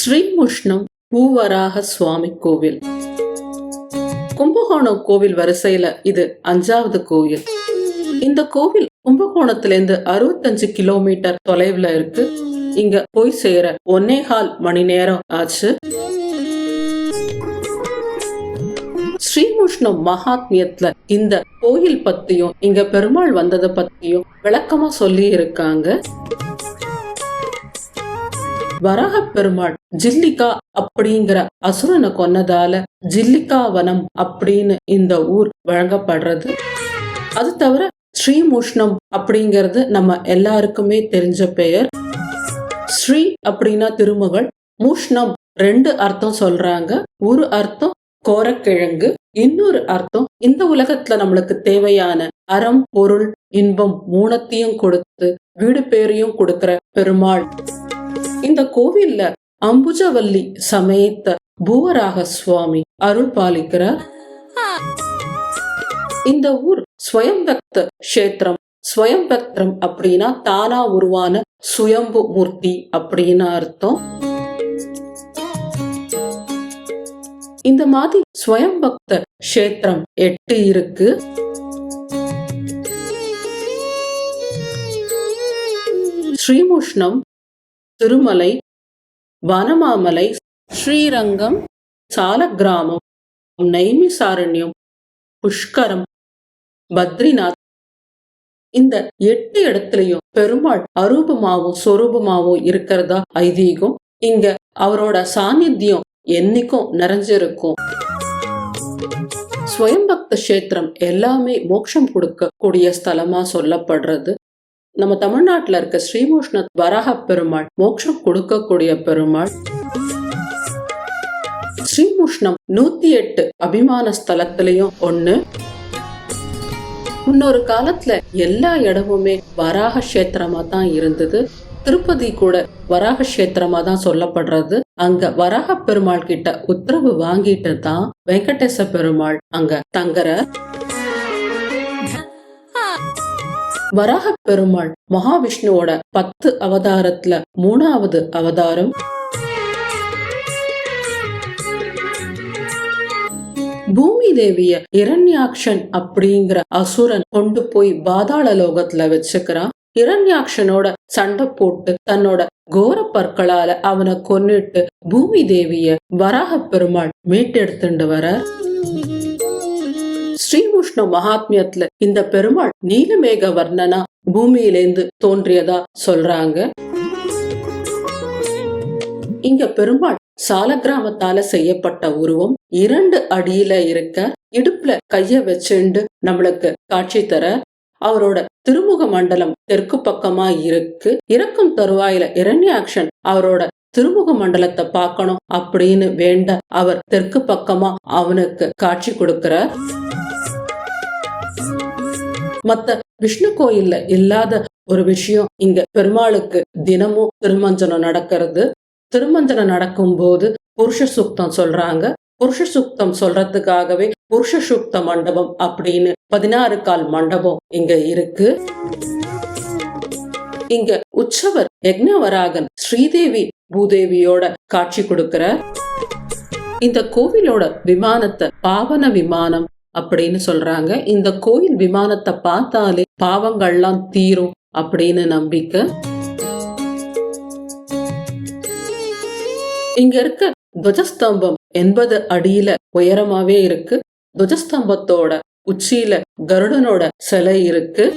ஸ்ரீமுஷ்ணம் பூவராக சுவாமி கோவில். கும்பகோணம் கோவில் வரிசையில இது அஞ்சாவது கோவில் இந்த கோவில் கும்பகோணத்திலிருந்து அறுபத்தஞ்சு கிலோமீட்டர் தொலைவுல இருக்கு. இங்க போய் சேர ஒன்னேகால் மணி நேரம் ஆச்சு. ஸ்ரீமுஷ்ணம் மகாத்மியத்துல இந்த கோயில் பத்தியும் இங்க பெருமாள் வந்ததை பத்தியும் விளக்கமா சொல்லி இருக்காங்க வராக பெருமாள் ஜில்லிகா அப்படிங்கிற அசுரனை கொன்னதால ஜில்லிகா வனம் அப்படின்னு இந்த ஊர் வழங்கப்படுறது. அது தவிர ஸ்ரீமூஷ்ணம் அப்படிங்கிறது நம்ம எல்லாருக்குமே தெரிஞ்ச பெயர். ஸ்ரீ அப்படின்னா திருமகள். மூஷ்ணம் ரெண்டு அர்த்தம் சொல்றாங்க. ஒரு அர்த்தம் கோரக்கிழங்கு இன்னொரு அர்த்தம் இந்த உலகத்துல நம்மளுக்கு தேவையான அறம் பொருள் இன்பம் மூணத்தையும் கொடுத்து வீடு பேரையும் கொடுக்கிற பெருமாள். இந்த கோவில்ல அம்புஜவல்லி சமேத்த பூவராக சுவாமி அருள் பாலிக்கிறார். இந்த ஊர் ஸ்வயம்பக்த கஷேத்திரம். ஸ்வயம்பக்திரம் அப்படின்னா தானா உருவான சுயம்பு மூர்த்தி அப்படின்னு அர்த்தம். இந்த மாதிரி ஸ்வயம்பக்த கஷேத்திரம் எட்டு இருக்கு. ஸ்ரீமுஷ்ணம் திருமலை வனமாமலை ஸ்ரீரங்கம் சாலக்கிராமம் நைமிசாரண்யம் புஷ்கரம் பத்ரிநாத். இந்த எட்டு இடத்துலயும் பெருமாள் அரூபமாவும் சொரூபமாவும் இருக்கிறதா ஐதீகம்? இங்க அவரோட சாநித்தியம் என்னைக்கும் நிறைஞ்சிருக்கும். ஸ்வயம்பக்த கஷேத்திரம் எல்லாமே மோட்சம் கொடுக்கக்கூடிய ஸ்தலமா சொல்லப்படுறது. நம்ம தமிழ்நாட்டுல இருக்க ஸ்ரீமோஷ்ண வராக பெருமாள் மோட்சம் கொடுக்கக்கூடிய பெருமாள். ஸ்ரீமுஷ்ணம் நூத்தி எட்டு அபிமான ஸ்தலத்திலையும் ஒண்ணு. முன்னொரு காலத்துல எல்லா இடமுமே வராக கஷேத்திரமா தான் இருந்தது. திருப்பதி கூட வராக கஷேத்திரமா தான் சொல்லப்படுறது. அங்க வராக பெருமாள் கிட்ட உத்தரவு வாங்கிட்டு தான் வெங்கடேச பெருமாள் அங்க தங்குற வராக பெருமாள் மகாவிஷ்ணுவோட பத்து அவதாரத்துல மூணாவது அவதாரம். பூமி தேவிய இரண்யாக்ஷன் அப்படிங்கிற அசுரன் கொண்டு போய் பாதாள லோகத்துல வச்சுக்கிறான். இரண்யாக்ஷனோட சண்டை போட்டு தன்னோட கோர பற்களால அவனை கொன்னுட்டு பூமி தேவிய வராக பெருமாள் மீட்டெடுத்துட்டு வர ஸ்ரீமுஷ்ண மகாத்மியத்துல இந்த பெருமாள் நீலமேக வர்ணனா பூமியிலேந்து தோன்றியதா சொல்றாங்க. இங்க பெருமாள் சாலக்கிராமத்தால செய்யப்பட்ட உருவம் இரண்டு அடியில இருக்க இடுப்புல கைய வச்சுண்டு நம்மளுக்கு காட்சி தர அவரோட திருமுக மண்டலம் தெற்கு பக்கமா இருக்கு. இறக்கும் தருவாயில இரண்யாக்ஷன் அவரோட திருமுக மண்டலத்தை பார்க்கணும் அப்படின்னு வேண்ட அவர் தெற்கு பக்கமா அவனுக்கு காட்சி கொடுக்கிறார். மத்த விஷ்ணு கோயில்ல இல்லாத ஒரு விஷயம் இங்க பெருமாளுக்கு தினமும் திருமஞ்சனம் நடக்கிறது. திருமஞ்சனம் நடக்கும் போது புருஷ சுக்தம் சொல்றாங்க. புருஷ சுக்தம் சொல்றதுக்காகவே புருஷ சுக்த மண்டபம் அப்படின்னு பதினாறு கால் மண்டபம் இங்க இருக்கு. இங்க உற்சவர் யக்னவராகன் ஸ்ரீதேவி பூதேவியோட காட்சி கொடுக்கிற இந்த கோவிலோட விமானத்தை பாவன விமானம் அப்படின்னு சொல்றாங்க. இந்த கோயில் விமானத்தை பார்த்தாலே பாவங்கள்லாம் தீரும் அப்படின்னு நம்பிக்கை. இங்க இருக்க துவஜஸ்தம்பம் எண்பது அடியில உயரமாவே இருக்கு. துவஜஸ்தம்பத்தோட உச்சியில கருடனோட சிலை இருக்கு.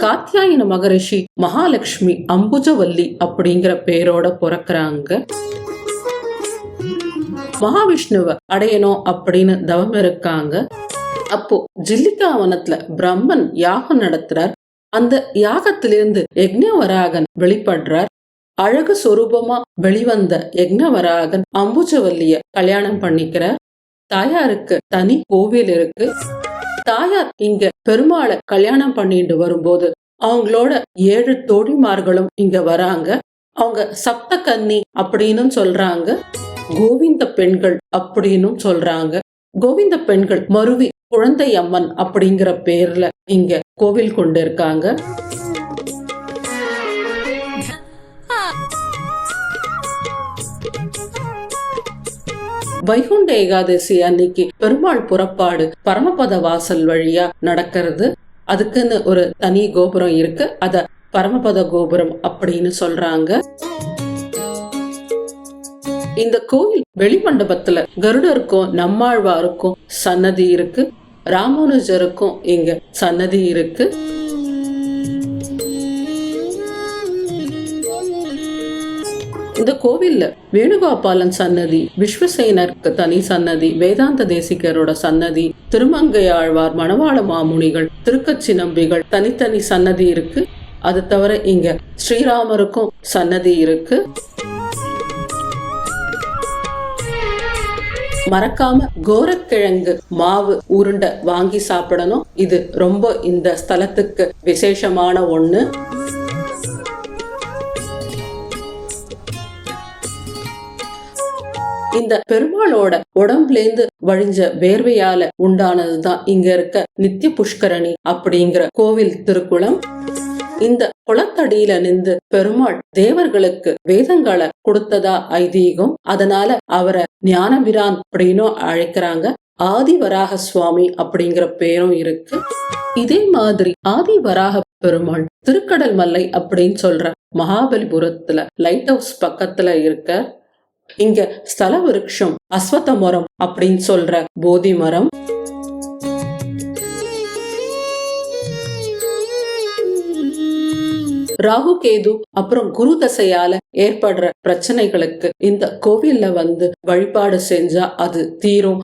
காத்தியாயன மகரிஷி மகாலட்சுமி அம்புஜவல்லி அப்படிங்கிற பேரோட பிறக்கிறாங்க. மகாவிஷ்ணுவ அடையணும் அப்படின்னு தவம் இருக்காங்க. அப்போ ஜில்லிகா வனத்துல பிரம்மன் யாகம் நடத்துறார். அந்த யாகத்திலிருந்து யக்ஞவராகன் வெளிப்படுறார். அழகு சொரூபமா வெளிவந்த யக்ஞவராகன் அம்புஜவல்லிய கல்யாணம் பண்ணிக்கிறார். தாயாருக்கு தனி கோவில் இருக்கு. தாயார் இங்க பெருமாளை கல்யாணம் பண்ணிட்டு வரும்போது அவங்களோட ஏழு தோழிமார்களும் இங்க வராங்க. அவங்க சப்த கன்னி அப்படின்னு சொல்றாங்க. கோவிந்த பெண்கள் அப்படின்னும் சொல்றாங்க. கோவிந்த பெண்கள் மருவி குழந்தை அம்மன் அப்படிங்கிற பேர்ல இங்க கோவில் கொண்டு இருக்காங்க வைகுண்ட ஏகாதசி அன்னைக்கு பெருமாள் புறப்பாடு பரமபத வாசல் வழியா நடக்கிறது. அதுக்குன்னு ஒரு தனி கோபுரம் இருக்கு. அத பரமபத கோபுரம் அப்படின்னு சொல்றாங்க. இந்த கோயில் வெளிமண்டபத்துல கருடருக்கும் நம்மாழ்வாருக்கும் சன்னதி இருக்கு. ராமானுஜருக்கும் இங்க சன்னதி இருக்கு. இந்த கோவில்ல வேணுகோபாலன் சன்னதி விஸ்வசேனருக்கு தனி சன்னதி வேதாந்த தேசிகரோட சன்னதி திருமங்கையாழ்வார் மணவாள மாமுனிகள் திருக்கச்சி நம்பிகள் தனித்தனி சன்னதி இருக்கு. அது தவிர இங்க ஸ்ரீராமருக்கும் சன்னதி இருக்கு. மறக்காம கோரக்கிழங்கு மாவு உருண்டை வாங்கி சாப்பிடணும். இது ரொம்ப இந்த ஸ்தலத்துக்கு விசேஷமான ஒண்ணு. இந்த பெருமாளோட உடம்புலேந்து வழிஞ்ச வேர்வையால உண்டானதுதான் இங்க இருக்க நித்திய புஷ்கரணி அப்படிங்கிற கோவில் திருக்குளம். இந்த குளத்தடியில நின்று பெருமாள் தேவர்களுக்கு வேதங்களை கொடுத்ததா ஐதீகம்? அதனால அவரை ஞானபிரான் அப்படின்னும் அழைக்கிறாங்க. ஆதிவராக சுவாமி அப்படிங்கிற பேரும் இருக்கு. இதே மாதிரி ஆதிவராக பெருமாள் திருக்கடல் மல்லை அப்படின்னு சொல்ற மகாபலிபுரத்துல லைட் ஹவுஸ் பக்கத்துல இருக்க இங்க ஸ்தல விருட்சம் அஸ்வத்த மரம் அப்படின்னு சொல்ற போதி மரம் ராகு கேது அப்புறம் குரு தசையால ஏற்படுற பிரச்சனைகளுக்கு இந்த கோவில்ல வந்து வழிபாடு செஞ்சா அது தீரும்.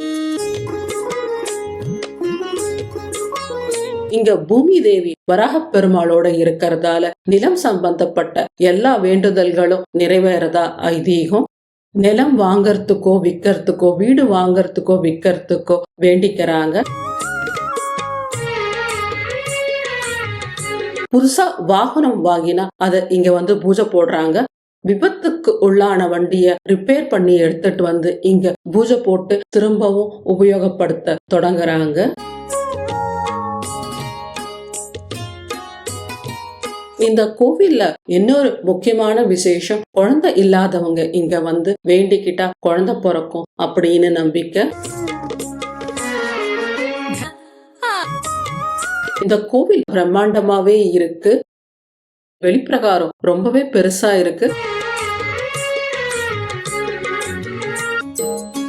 இங்க பூமி தேவி வராக பெருமாளோட இருக்கிறதால நிலம் சம்பந்தப்பட்ட எல்லா வேண்டுதல்களும் நிறைவேறதா ஐதீகம். நிலம் வாங்கறதுக்கோ விற்கிறதுக்கோ வீடு வாங்கறதுக்கோ விற்கிறதுக்கோ வேண்டிக்கிறாங்க. புதுசா வாகனம் வாங்கினா அதை இங்க வந்து பூஜை போடுறாங்க. விபத்துக்கு உள்ளான வண்டிய ரிப்பேர் பண்ணி எடுத்துட்டு வந்து இங்க பூஜை போட்டு திரும்பவும் உபயோகப்படுத்த தொடங்குறாங்க. இந்த கோவில்ல இன்னொரு முக்கியமான விசேஷம் குழந்தை இல்லாதவங்க இங்க வந்து வேண்டிக்கிட்டா குழந்தை பிறக்கும் அப்படின்னு நம்பிக்கை. இந்த கோவில் பிரம்மாண்டமாவே இருக்கு. வெளிப்பிரகாரம் ரொம்பவே பெருசா இருக்கு.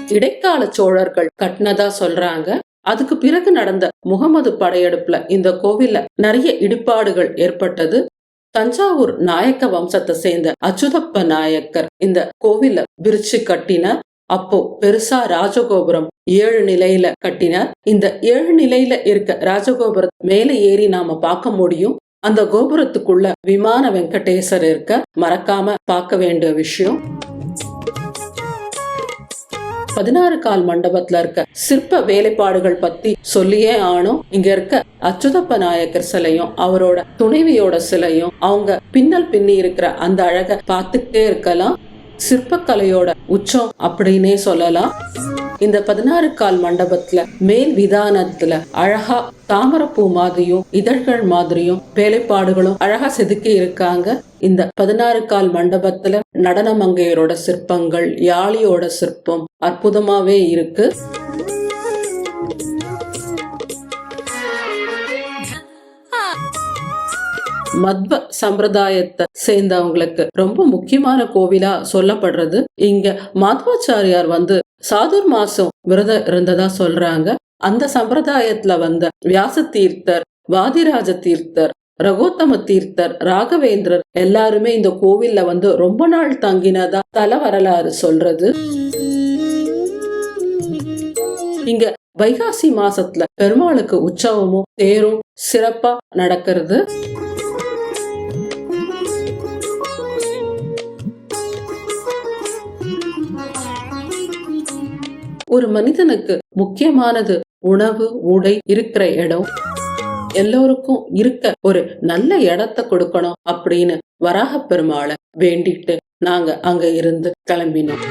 இடைக்கால சோழர்கள் கட்டினதா சொல்றாங்க. அதுக்கு பிறகு நடந்த முகமது படையெடுப்புல இந்த கோவில்ல நிறைய இடிபாடுகள் ஏற்பட்டது. தஞ்சாவூர் நாயக்க வம்சத்தை சேர்ந்த அச்சுதப்ப நாயக்கர் இந்த கோவில விரிச்சு கட்டினார். அப்போ பெருசா ராஜகோபுரம் ஏழு நிலையில கட்டினார் இந்த ஏழு நிலையில இருக்க ராஜகோபுரம் மேல ஏறி நாம பார்க்க முடியும். அந்த கோபுரத்துக்குள்ள விமான வெங்கடேசர் இருக்க மறக்காம பார்க்க வேண்டிய விஷயம். பதினாறு கால் மண்டபத்துல இருக்க சிற்ப வேலைப்பாடுகள் பத்தி சொல்லியே ஆனும் இங்க இருக்க அச்சுதப்ப நாயக்கர் சிலையும் அவரோட துணைவியோட சிலையும் அவங்க பின்னல் பின்னி இருக்கிற அந்த அழக பார்த்துக்கிட்டே இருக்கலாம். சிற்பக்கலையோட உச்சம் அப்படின்னே சொல்லலாம். இந்த பதினாறு கால் மண்டபத்துல மேல் விதானத்துல அழகா தாமரப்பூ மாதிரியும் இதழ்கள் மாதிரியும் வேலைப்பாடுகளும் அழகா செதுக்கி இருக்காங்க. இந்த பதினாறு கால் மண்டபத்துல நடனமங்கையரோட சிற்பங்கள் யாழியோட சிற்பம் அற்புதமாவே இருக்கு. மத்வ சம்பிரதாயத்தை சேர்ந்தவங்களுக்கு ரொம்ப முக்கியமான கோவிலா சொல்லப்படுறது. இங்க மாத்வாச்சாரியார் வந்து சாதுர் மாசம் விரதம் இருந்ததா சொல்றாங்க. அந்த சம்பிரதாயத்துல வந்த வியாச தீர்த்தர் வாதிராஜ தீர்த்தர் ரகோத்தம தீர்த்தர் ராகவேந்திரர் எல்லாருமே இந்த கோவில்ல வந்து ரொம்ப நாள் தங்கினதா தல வரலாறு சொல்றது. இங்க வைகாசி மாசத்துல பெருமாளுக்கு உற்சவமும் தேரும் சிறப்பா நடக்கிறது. ஒரு மனிதனுக்கு முக்கியமானது உணவு உடை இருக்கிற இடம். எல்லோருக்கும் இருக்க ஒரு நல்ல இடத்த கொடுக்கணும் அப்படின்னு வராக பெருமாளை வேண்டிட்டு நாங்க அங்க இருந்து கிளம்பினோம்.